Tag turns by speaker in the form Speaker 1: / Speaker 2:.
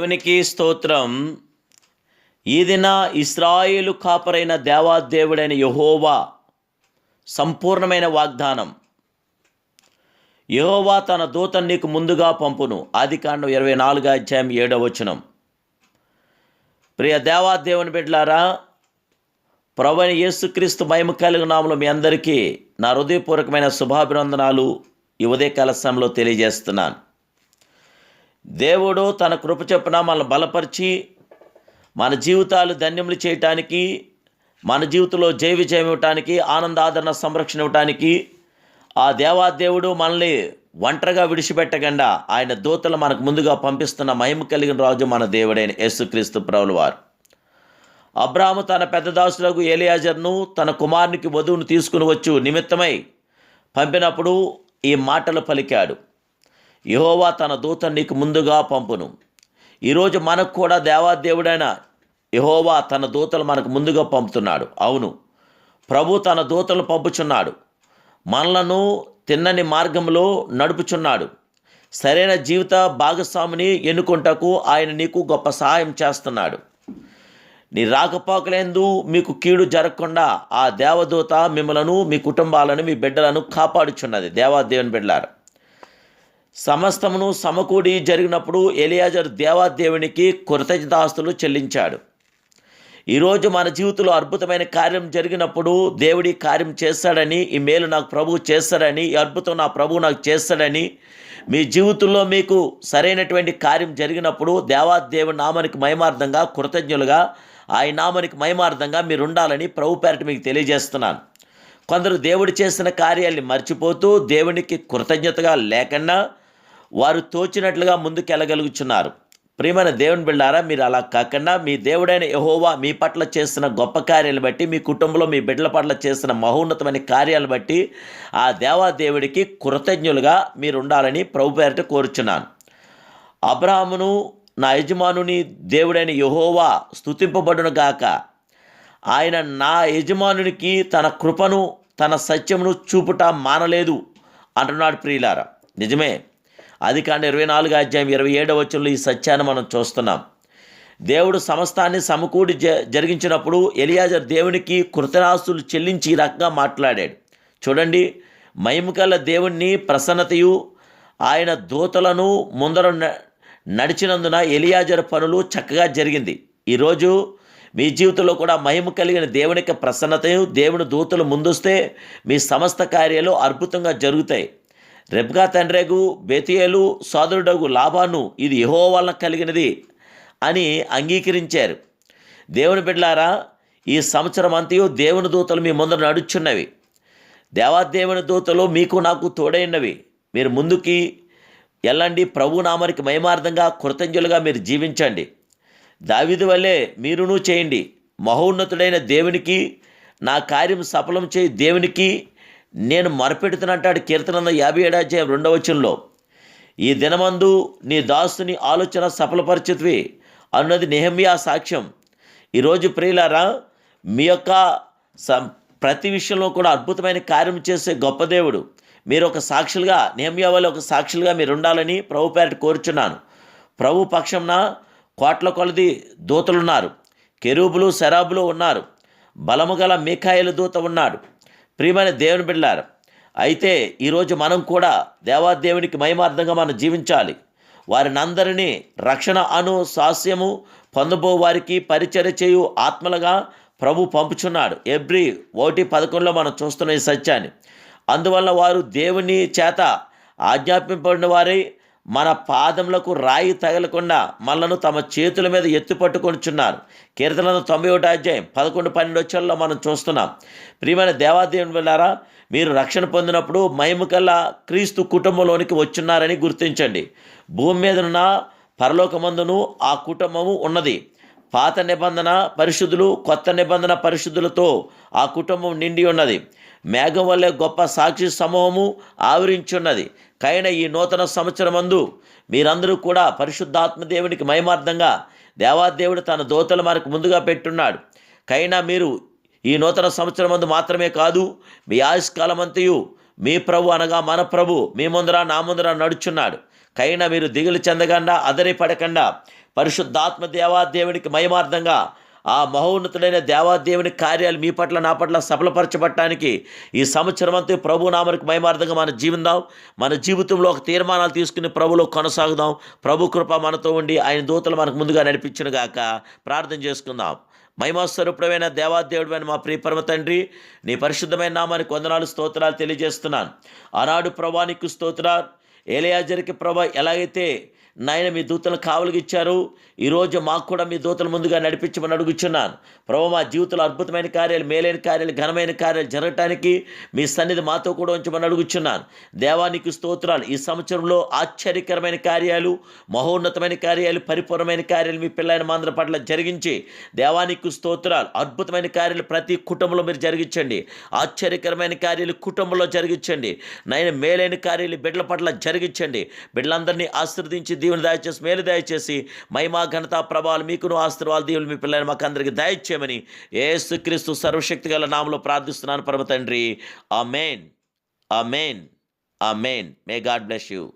Speaker 1: దేవునికి స్తోత్రం. ఈ దిన ఇస్రాయేలు కాపరైన దేవాదేవుడైన యహోవా సంపూర్ణమైన వాగ్దానం. యహోవా తన దూతను నీకు ముందుగా పంపును. ఆదికాండం ఇరవై నాలుగు అధ్యాయం ఏడవ వచనం. ప్రియ దేవాదేవుని బిడ్డలారా ప్రవణ యేసుక్రీస్తు మహిమ కలిగిన నామలో మీ అందరికీ నా హృదయపూర్వకమైన శుభాభినందనాలు ఈ ఉదయకాల సమయంలో తెలియజేస్తున్నాను. దేవుడు తన కృప చొప్పున మనల్ని బలపరిచి మన జీవితాలు ధన్యములు చేయటానికి మన జీవితంలో జయ విజయం ఇవ్వటానికి ఆనందాదరణ సంరక్షణ ఇవ్వటానికి ఆ దేవాదేవుడు మనల్ని ఒంటరిగా విడిచిపెట్టకుండా ఆయన దూతలు మనకు ముందుగా పంపిస్తున్న మహిమ కలిగిన రాజు మన దేవుడైన యేసుక్రీస్తు ప్రభులు వారు. అబ్రాహము తన పెద్దదాసులకు ఏలియాజర్ను తన కుమారునికి వధువును తీసుకుని వచ్చు నిమిత్తమై పంపినప్పుడు ఈ మాటలు పలికాడు. యహోవా తన దూతను నీకు ముందుగా పంపును. ఈరోజు మనకు కూడా దేవాదేవుడైన యహోవా తన దూతలు మనకు ముందుగా పంపుతున్నాడు. అవును ప్రభు తన దూతలు పంపుచున్నాడు. మనలను తిన్నని మార్గంలో నడుపుచున్నాడు. సరైన జీవిత భాగస్వామిని ఎన్నుకుంటకు ఆయన నీకు గొప్ప సహాయం చేస్తున్నాడు. నీ రాకపోకలేందు మీకు కీడు జరగకుండా ఆ దేవదూత మిమ్మలను మీ కుటుంబాలను మీ బిడ్డలను కాపాడుచున్నది. దేవాదేవుని బిడ్డలారు సమస్తమును సమకూడి జరిగినప్పుడు ఎలియాజర్ దేవాదేవునికి కృతజ్ఞతాస్తులు చెల్లించాడు. ఈరోజు మన జీవితంలో అద్భుతమైన కార్యం జరిగినప్పుడు దేవుడి కార్యం చేస్తాడని ఈ మేలు నాకు ప్రభువు చేస్తాడని ఈ అద్భుతం నా ప్రభువు నాకు చేస్తాడని మీ జీవితంలో మీకు సరైనటువంటి కార్యం జరిగినప్పుడు దేవాదేవుని నామానికి మయమార్థంగా కృతజ్ఞులుగా ఆయన నామానికి మయమార్థంగా మీరు ఉండాలని ప్రభు పేరట మీకు తెలియజేస్తున్నాను. కొందరు దేవుడు చేసిన కార్యాల్ని మర్చిపోతూ దేవునికి కృతజ్ఞతగా లేకుండా వారు తోచినట్లుగా ముందుకెళ్ళగలుగుచున్నారు. ప్రియమైన దేవుని బిళ్ళారా మీరు అలా కాకుండా మీ దేవుడైన యహోవా మీ పట్ల చేసిన గొప్ప కార్యాలు బట్టి మీ కుటుంబంలో మీ బిడ్డల పట్ల చేసిన మహోన్నతమైన కార్యాలు బట్టి ఆ దేవాదేవుడికి కృతజ్ఞులుగా మీరు ఉండాలని ప్రభు పేరిట కోరుచున్నాను. అబ్రాహమును నా యజమానుని దేవుడైన యహోవా స్తుతింపబడును గాక. ఆయన నా యజమానునికి తన కృపను తన సత్యమును చూపుట మానలేదు అంటున్నాడు ప్రియులారా. నిజమే అది కానీ ఇరవై నాలుగు అధ్యాయం ఇరవై ఏడవ వచ్చంలో ఈ సత్యాన్ని మనం చూస్తున్నాం. దేవుడు సమస్తాన్ని సమకూడి జ జరిగించినప్పుడు ఎలియాజర్ దేవునికి కృతరాస్తులు చెల్లించి ఈ రకంగా మాట్లాడాడు. చూడండి మహిమకల దేవుణ్ణి ప్రసన్నతయు ఆయన దూతలను ముందర న- నడిచినందున ఎలియాజర్ పనులు చక్కగా జరిగింది. ఈరోజు మీ జీవితంలో కూడా మహిమ కలిగిన దేవునికి ప్రసన్నతయు దేవుని దూతలు ముందొస్తే మీ సమస్త కార్యాలు అద్భుతంగా జరుగుతాయి. రెబ్గా తండ్రేగు బెతియేలు సోదరుడగు లాభాను ఇది యహో వలన కలిగినది అని అంగీకరించారు. దేవుని బిడ్లారా ఈ సంవత్సరం అంతయు దేవుని దూతలు మీ ముందర నడుచున్నవి. దేవాదేవుని దూతలు మీకు నాకు తోడైనవి మీరు ముందుకి వెళ్ళండి ప్రభు నామానికి మహిమార్థంగా కృతజ్ఞులుగా మీరు జీవించండి. దావిది వల్లే మీరును చేయండి. మహోన్నతుడైన దేవునికి నా కార్యం సఫలం చేయి దేవునికి నేను మొరపెడుతున్నట్టాడు కీర్తన యాభై ఏడాధ్యాయం రెండవ వచనంలో. ఈ దినమందు నీ దాసుని ఆలోచన సఫలపరిచిత్వి అన్నది నెహమ్యా సాక్ష్యం. ఈరోజు ప్రియులారా మీ యొక్క ప్రతి విషయంలో కూడా అద్భుతమైన కార్యం చేసే గొప్ప దేవుడు. మీరు ఒక సాక్షులుగా నెహమ్యా వల్ల ఒక సాక్షులుగా మీరు ఉండాలని ప్రభు పేరట కోరుచున్నాను. ప్రభు పక్షంన కోట్ల కొలది దూతలున్నారు. కెరూబులు శరాబులు ఉన్నారు. బలము గల మీకాయల దూత ఉన్నాడు. ప్రియమైన దేవుని బిడ్డారు అయితే ఈరోజు మనం కూడా దేవాదేవునికి మయమార్థంగా మనం జీవించాలి. వారిని అందరినీ రక్షణ అను సాస్యము పొందబో వారికి పరిచర్య చేయు ఆత్మలుగా ప్రభు పంపుచున్నాడు. ఎవ్రీ ఒకటి పదకొండులో మనం చూస్తున్న ఈ సత్యాన్ని. అందువల్ల వారు దేవుని చేత ఆజ్ఞాపింపబడిన వారై మన పాదములకు రాయి తగలకుండా మనలను తమ చేతుల మీద ఎత్తు పట్టుకొనిచున్నారు. కీర్తనలు తొంభై ఒకటి అధ్యాయం పదకొండు పన్నెండు వచ్చల్లో మనం చూస్తున్నాం. ప్రియమైన దేవాదేవుని వెళ్ళారా మీరు రక్షణ పొందినప్పుడు మహిమకల్లా క్రీస్తు కుటుంబంలోనికి వచ్చున్నారని గుర్తించండి. భూమి మీదనున్న పరలోకమందును ఆ కుటుంబము ఉన్నది. పాత నిబంధన పరిశుద్ధులు కొత్త నిబంధన పరిశుద్ధులతో ఆ కుటుంబం నిండి ఉన్నది. మేఘం వల్లే గొప్ప సాక్షి సమూహము ఆవరించున్నది. కైన ఈ నూతన సంవత్సరమందు మీరందరూ కూడా పరిశుద్ధాత్మ దేవునికి దేవాదేవుడు తన దోతలు మనకు ముందుగా పెట్టున్నాడు. కైనా మీరు ఈ నూతన సంవత్సరమందు మాత్రమే కాదు మీ ఆయుష్కాలమంతయు మీ ప్రభు అనగా మన ప్రభు మీ ముందర నా ముందర నడుచున్నాడు. కైనా మీరు దిగులు చెందకుండా అదరి పడకుండా పరిశుద్ధాత్మ దేవాదేవునికి మయమార్థంగా ఆ మహోన్నతుడైన దేవాదేవుని కార్యాలు మీ పట్ల నా పట్ల సఫలపరచబట్టడానికి ఈ సంవత్సరం అంతా ప్రభు నామనికి మయమార్థంగా మన జీవిందాం. మన జీవితంలో ఒక తీర్మానాలు తీసుకుని ప్రభులో కొనసాగుదాం. ప్రభు కృప మనతో ఉండి ఆయన దూతలు మనకు ముందుగా నడిపించిన గాక. ప్రార్థన చేసుకుందాం. మహిమాస్వరూపుడమైన దేవాదేవుడమైన మా ప్రియపరమ తండ్రి నీ పరిశుద్ధమైన నామానికి వందనాలు స్తోత్రాలు తెలియజేస్తున్నాను. ఆనాడు ప్రభానికి స్తోత్రాలు. ఏలయాజరికి ప్రభ ఎలాగైతే నాయన మీ దూతలు కావలికి ఇచ్చారు. ఈరోజు మాకు కూడా మీ దూతలు ముందుగా నడిపించమని అడుగుచున్నాను. ప్రభు మా జీవితంలో అద్భుతమైన కార్యాలు మేలైన కార్యాలు ఘనమైన కార్యాలు జరగటానికి మీ సన్నిధి మాతో కూడా ఉంచమని అడుగుచున్నాను. దేవానికి స్తోత్రాలు. ఈ సంవత్సరంలో ఆశ్చర్యకరమైన కార్యాలు మహోన్నతమైన కార్యాలు పరిపూర్ణమైన కార్యాలు మీ పిల్లల మాంద్ర పట్ల జరిగించి దేవానికి స్తోత్రాలు. అద్భుతమైన కార్యాలు ప్రతి కుటుంబంలో మీరు జరిగించండి. ఆశ్చర్యకరమైన కార్యాలు కుటుంబంలో జరిగించండి. నైనా మేలైన కార్యాలు బిడ్డల పట్ల జరిగించండి. బిడ్డలందరినీ ఆశీర్వదించి దీవుని దయచేసి మేలు దయచేసి మహిమా ఘనత ప్రభావాలు మీకును ఆశీర్వాదాలు దీవులు మీ పిల్లలు మాకు అందరికి దయచేయమని ఏసుక్రీస్తు సర్వశక్తి గల నామలో ప్రార్థిస్తున్నాను పరమ తండ్రి. ఆ మెయిన్ ఆ మెయిన్ ఆ మెయిన్ మే గాడ్ బ్లెస్ యూ.